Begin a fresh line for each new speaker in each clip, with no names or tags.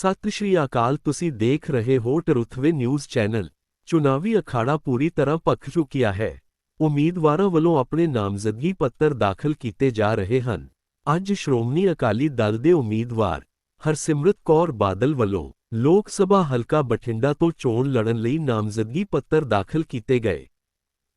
ਸਤਿ ਸ਼੍ਰੀ ਅਕਾਲ, ਤੁਸੀਂ ਦੇਖ ਰਹੇ ਹੋ ਟਰੁਥਵੇ ਨਿਊਜ਼ ਚੈਨਲ। ਚੁਣਾਵੀ ਅਖਾੜਾ ਪੂਰੀ ਤਰ੍ਹਾਂ ਪੱਕ ਚੁੱਕਿਆ ਹੈ। ਉਮੀਦਵਾਰਾਂ ਵੱਲੋਂ ਆਪਣੇ ਨਾਮਜ਼ਦਗੀ ਪੱਤਰ ਦਾਖਲ ਕੀਤੇ ਜਾ ਰਹੇ ਹਨ। ਅੱਜ ਸ਼੍ਰੋਮਣੀ ਅਕਾਲੀ ਦਲ ਦੇ ਉਮੀਦਵਾਰ ਹਰਸਿਮਰਤ ਕੌਰ ਬਾਦਲ ਵੱਲੋਂ ਲੋਕ ਸਭਾ ਹਲਕਾ ਬਠਿੰਡਾ ਤੋਂ ਚੋਣ ਲੜਨ ਲਈ ਨਾਮਜ਼ਦਗੀ ਪੱਤਰ ਦਾਖਲ ਕੀਤੇ ਗਏ।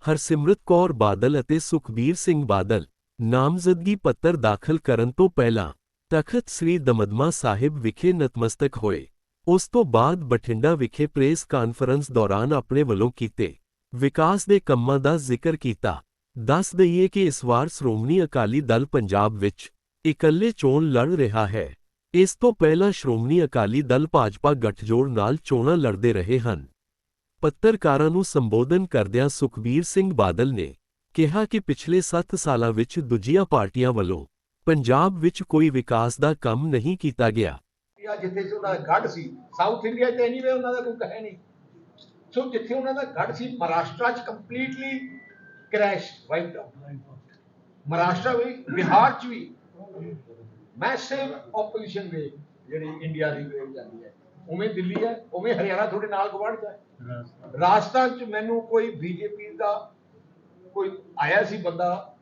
ਹਰਸਿਮਰਤ ਕੌਰ ਬਾਦਲ ਅਤੇ ਸੁਖਬੀਰ ਸਿੰਘ ਬਾਦਲ ਨਾਮਜ਼ਦਗੀ ਪੱਤਰ ਦਾਖਲ ਕਰਨ ਤੋਂ ਪਹਿਲਾਂ ਤਖਤ ਸ੍ਰੀ ਦਮਦਮਾ ਸਾਹਿਬ ਵਿਖੇ ਨਤਮਸਤਕ ਹੋਏ। ਉਸ ਤੋਂ ਬਾਅਦ ਬਠਿੰਡਾ ਵਿਖੇ ਪ੍ਰੈਸ ਕਾਨਫਰੰਸ ਦੌਰਾਨ ਆਪਣੇ ਵੱਲੋਂ ਕੀਤੇ ਵਿਕਾਸ ਦੇ ਕੰਮਾਂ ਦਾ ਜ਼ਿਕਰ ਕੀਤਾ। ਦੱਸ ਦਈਏ ਕਿ ਇਸ ਵਾਰ ਸ਼੍ਰੋਮਣੀ ਅਕਾਲੀ ਦਲ ਪੰਜਾਬ ਵਿੱਚ ਇਕੱਲੇ ਚੋਣ ਲੜ ਰਿਹਾ ਹੈ। ਇਸ ਤੋਂ ਪਹਿਲਾਂ ਸ਼੍ਰੋਮਣੀ ਅਕਾਲੀ ਦਲ ਭਾਜਪਾ ਗੱਠਜੋੜ ਨਾਲ ਚੋਣਾਂ ਲੜਦੇ ਰਹੇ ਹਨ। ਪੱਤਰਕਾਰਾਂ ਨੂੰ ਸੰਬੋਧਨ ਕਰਦਿਆਂ ਸੁਖਬੀਰ ਸਿੰਘ ਬਾਦਲ ਨੇ ਕਿਹਾ ਕਿ ਪਿਛਲੇ 7 ਸਾਲਾਂ ਵਿੱਚ ਦੂਜੀਆਂ ਪਾਰਟੀਆਂ ਵੱਲੋਂ ਪੰਜਾਬ ਵਿੱਚ ਕੋਈ ਵਿਕਾਸ ਦਾ ਕੰਮ ਨਹੀਂ ਕੀਤਾ ਗਿਆ।
ਜਾਂ ਜਿੱਥੇ ਸੀ ਉਹਨਾਂ ਦਾ ਗੜ ਸੀ, ਸਾਊਥ ਇੰਡੀਆ 'ਚ ਐਨੀਵੇ ਉਹਨਾਂ ਦਾ ਕੋਈ ਹੈ ਨਹੀਂ। ਸੋ ਜਿੱਥੇ ਉਹਨਾਂ ਦਾ ਗੜ ਸੀ, ਮਹਾਰਾਸ਼ਟਰ 'ਚ completely crash wiped out Maharashtra ਵੀ, ਬਿਹਾਰ 'ਚ ਵੀ। ਮੈਸਿਵ ਆਪੋਜੀਸ਼ਨ ਵੇ ਜਿਹੜੀ ਇੰਡੀਆ ਦੀ ਵੇਵ ਜਾਂਦੀ ਹੈ। ਉਵੇਂ ਦਿੱਲੀ ਹੈ, ਉਵੇਂ ਹਰਿਆਣਾ ਤੁਹਾਡੇ ਨਾਲ ਗਵਾਂਢ ਹੈ। ਰਾਜਸਥਾਨ 'ਚ ਮੈਨੂੰ ਕੋਈ ਬੀਜੇਪੀ ਦਾ ਕੋਈ ਆਇਆ ਸੀ ਬੰਦਾ,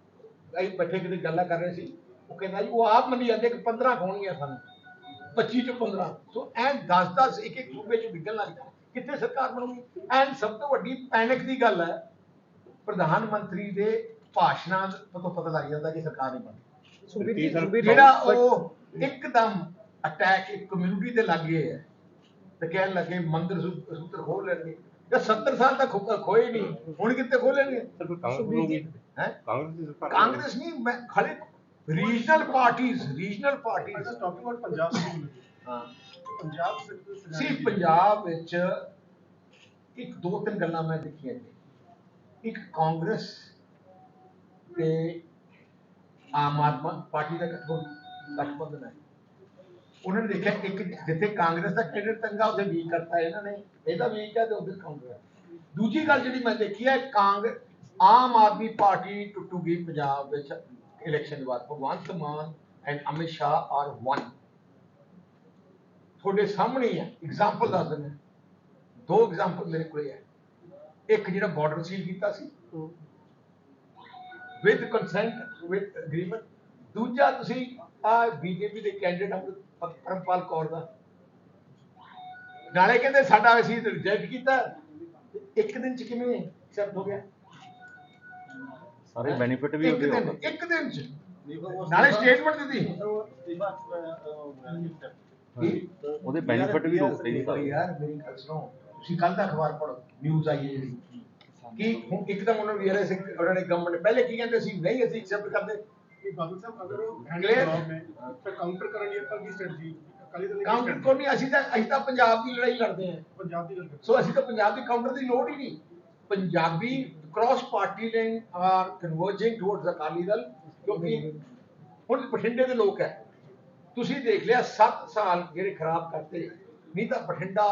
ਅਸੀਂ ਬੈਠੇ ਕਿਤੇ ਗੱਲਾਂ ਕਰ ਰਹੇ ਸੀ। ਉਹ ਕਹਿੰਦਾ ਜੀ ਉਹ ਆਪ ਮੰਨੀ ਜਾਂਦੇ ਕਿ 15 ਹੋਣਗੀਆਂ ਸਾਨੂੰ 25 ਚ 15 ਸੋ ਐਂ 10 10 ਇੱਕ ਇੱਕ ਸੂਬੇ ਚ ਵਿਗਣ ਲੱਗ ਜਾਂਦਾ ਕਿੱਥੇ ਸਰਕਾਰ ਬਣੂਗੀ? ਐਂ ਸਭ ਤੋਂ ਵੱਡੀ ਪੈਨਿਕ ਦੀ ਗੱਲ ਹੈ ਪ੍ਰਧਾਨ ਮੰਤਰੀ ਦੇ ਭਾਸ਼ਣਾਂ ਤੋਂ ਪਤਾ ਲੱਗ ਜਾਂਦਾ ਕਿ ਸਰਕਾਰ ਨਹੀਂ ਬਣਦੀ। ਜਿਹੜਾ ਉਹ ਇੱਕਦਮ ਅਟੈਕ ਇੱਕ ਕਮਿਊਨਿਟੀ ਤੇ ਲੱਗ ਗਏ ਹੈ ਤੇ ਕਹਿਣ ਲੱਗੇ ਮੰਦਰ ਸੂਤਰ ਖੋਲ ਲੈਣਗੇ। ਤੇ 70 ਸਾਲ ਤੱਕ ਖੋਏ ਨਹੀਂ ਹੁਣ ਕਿੱਥੇ ਖੋਲਣਗੇ
ਕਾਂਗਰਸ ਦੀ ਸਰਕਾਰ
ਕਾਂਗਰਸ ਨਹੀਂ ਮੈਂ ਖਾਲੀ ਰੀਜਨਲ ਪਾਰਟੀਆਂ ਰੀਜਨਲ ਪਾਰਟੀਆਂ
talking about Punjab.
ਹਾਂ
scenario.
ਸੀ ਪੰਜਾਬ ਵਿੱਚ ਇੱਕ ਦੋ ਤਿੰਨ ਗੱਲਾਂ ਮੈਂ ਦੇਖੀਆਂ ਜੀ ਇੱਕ ਕਾਂਗਰਸ ਤੇ ਆਮ ਆਦਮੀ ਪਾਰਟੀ ਦਾ ਗਠਬੰ- ਗਠਬੰਧਨ ਹੈ। ਉਹਨਾਂ ਨੇ ਦੇਖਿਆ ਇੱਕ ਜਿੱਥੇ ਕਾਂਗਰਸ ਦਾ ਕੈਂਡੀਡੇਟ ਤੰਗਾ ਉੱਥੇ ਵੀਕ ਕਰਤਾ ਇਹਨਾਂ ਨੇ। ਇਹਦਾ ਵੀਕ ਹੈ ਤੇ ਉਧਰ ਕਾਂਗਰਸ। ਦੂਜੀ ਗੱਲ ਜਿਹੜੀ ਮੈਂ ਦੇਖੀ ਹੈ ਕਾਂਗ ਆਮ ਆਦਮੀ ਪਾਰਟੀ ਟੁੱਟੂਗੀ ਪੰਜਾਬ ਵਿੱਚ। ਇਲੈਕਸ਼ਨ ਦੇ ਬਾਅਦ Bhagwant Mann and Amit Shah are one ਤੁਹਾਡੇ ਸਾਹਮਣੇ ਹੀ ਹੈ ਐਗਜ਼ਾਮਪਲ ਦੱਸ ਦਿੰਦੇ। ਦੋ ਐਗਜ਼ਾਮਪਲ ਮੇਰੇ ਕੋਲੇ ਹੈ ਇੱਕ ਜਿਹੜਾ ਬਾਰਡਰ ਸੀਲ ਕੀਤਾ ਸੀ ਵਿਦ ਕੰਸੈਂਟ ਵਿਦ ਐਗਰੀਮੈਂਟ ਦੂਜਾ ਤੁਸੀਂ ਆ ਬੀਜੇਪੀ ਦੇ ਕੈਂਡੀਡੇਟ ਪਰਮਪਾਲ ਕੌਰ ਦਾ। ਨਾਲੇ ਕਹਿੰਦੇ ਸਾਡਾ ਅਸੀਂ ਰਿਜੈਕਟ ਕੀਤਾ। ਇੱਕ ਦਿਨ ਚ ਕਿਵੇਂ ਐਕਸੈਪਟ ਹੋ ਗਿਆ?
ਸਾਰੇ ਬੈਨੀਫਿਟ ਵੀ
ਇੱਕ ਦਿਨ ਇੱਕ ਦਿਨ ਚ। ਨਾਲੇ ਸਟੇਟਮੈਂਟ ਦਿੱਤੀ।
ਉਹਦੇ ਬੈਨੀਫਿਟ ਵੀ ਰੋਕਦੇ ਨਹੀਂ
ਸਾਰੇ। ਯਾਰ ਮੇਰੀ ਗੱਲ ਸੁਣੋ। ਤੁਸੀਂ ਕੱਲ ਦਾ ਅਖਬਾਰ ਪੜ੍ਹੋ ਨਿਊਜ਼ ਆਈ ਹੈ ਜਿਹੜੀ। ਕਿ ਹੁਣ ਇੱਕਦਮ ਉਹਨਾਂ ਨੂੰ ਵੀਆਰਐਸ ਉਹਨਾਂ ਨੇ ਗਵਰਨਮੈਂਟ ਪਹਿਲੇ ਕੀ ਕਹਿੰਦੇ ਸੀ? ਨਹੀਂ ਅਸੀਂ ਐਕਸੈਪਟ ਕਰਦੇ। ਬਾਦਲ
ਸਾਹਿਬ ਅਗਰ ਉਹ ਹੈਂਡਲ ਹੈ ਕਾਊਂਟਰ ਕਰਨ ਲਈ ਆਪਾਂ ਕੀ ਸਟ੍ਰੈਟਜੀ
ਕਾਲੀ
ਦਲ
ਕੋਈ ਨਹੀਂ ਅਸੀਂ ਤਾਂ ਅਸੀਂ ਤਾਂ ਪੰਜਾਬ ਦੀ ਲੜਾਈ ਲੜਦੇ ਹਾਂ।
ਪੰਜਾਬ ਦੀ ਗੱਲ
ਸੋ ਅਸੀਂ ਤਾਂ ਪੰਜਾਬ ਦੀ ਕਾਊਂਟਰ ਦੀ ਲੋੜ ਹੀ ਨਹੀਂ। Punjabi cross party line are converging towards Akali Dal, ਕਿਉਂਕਿ ਹੁਣ ਬਠਿੰਡੇ ਦੇ ਲੋਕ ਹੈ। ਤੁਸੀਂ ਦੇਖ ਲਿਆ 7 ਸਾਲ ਜਿਹੜੇ ਖਰਾਬ ਕਰਤੇ, ਨਹੀਂ ਤਾਂ ਬਠਿੰਡਾ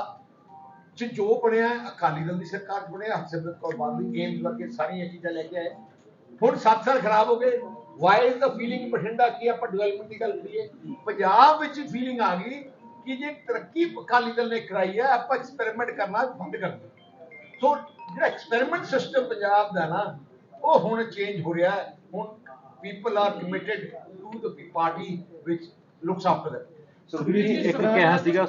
ਚ ਜੋ ਬਣਿਆ, ਅਕਾਲੀ ਦਲ ਦੀ ਸਰਕਾਰ ਬਣਿਆ, ਹਰਸਿਮਰਤ ਕੌਰ ਬਾਦਲ ਏਮਸ ਵਰਗੇ ਸਾਰੀਆਂ ਚੀਜ਼ਾਂ ਲੈ ਕੇ ਆਏ। ਹੁਣ 7 ਸਾਲ ਖਰਾਬ ਹੋ ਗਏ why is the feeling Bathinda ਕੀ ਆਪਾਂ ਡਿਵੈਲਪਮੈਂਟ ਦੀ ਗੱਲ ਕਰੀਏ। ਪੰਜਾਬ ਵਿੱਚ ਫੀਲਿੰਗ ਆ ਗਈ ਕਿ ਜੇ ਤਰੱਕੀ ਅਕਾਲੀ ਦਲ ਨੇ ਕਰਾਈ ਹੈ, ਆਪਾਂ ਐਕਸਪੈਰੀਮੈਂਟ ਕਰਨਾ ਬੰਦ ਕਰ ਦਿਓ ਸੋ ਜਿਹੜਾ ਐਕਸਪੈਰੀਮੈਂਟ ਸਿਸਟਮ ਪੰਜਾਬ ਦਾ ਨਾ ਉਹ ਹੁਣ ਚੇਂਜ ਹੋ ਰਿਹਾ ਹੈ। ਹੁਣ people are committed to the party which looks after that
ਜੀ ਇੱਕ ਕਿਹਾ ਸੀਗਾ।